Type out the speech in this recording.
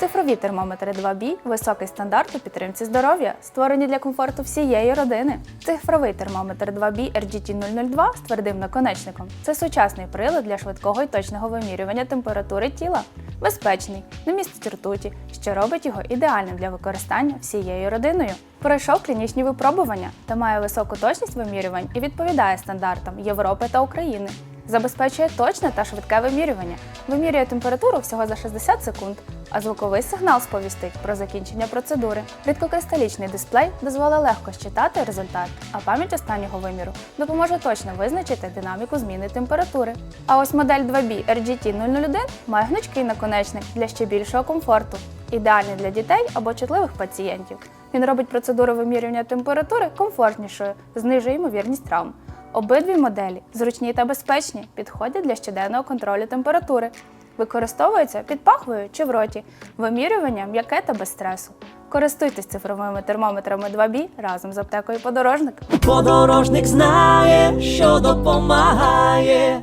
Цифрові термометри 2B – високий стандарт у підтримці здоров'я, створені для комфорту всієї родини. Цифровий термометр 2B RGT002 з твердим наконечником це сучасний прилад для швидкого і точного вимірювання температури тіла. Безпечний, не містить ртуті, що робить його ідеальним для використання всією родиною. Пройшов клінічні випробування та має високу точність вимірювань і відповідає стандартам Європи та України. Забезпечує точне та швидке вимірювання, вимірює температуру всього за 60 секунд, а звуковий сигнал сповістить про закінчення процедури. Рідкокристалічний дисплей дозволить легко считати результат, а пам'ять останнього виміру допоможе точно визначити динаміку зміни температури. А ось модель 2B RGT001 має гнучкий наконечник для ще більшого комфорту, ідеальний для дітей або чутливих пацієнтів. Він робить процедуру вимірювання температури комфортнішою, знижує ймовірність травм. Обидві моделі зручні та безпечні, підходять для щоденного контролю температури. Використовуються під пахвою чи в роті, вимірювання м'яке та без стресу. Користуйтесь цифровими термометрами 2B разом з аптекою подорожник. Подорожник знає, що допомагає.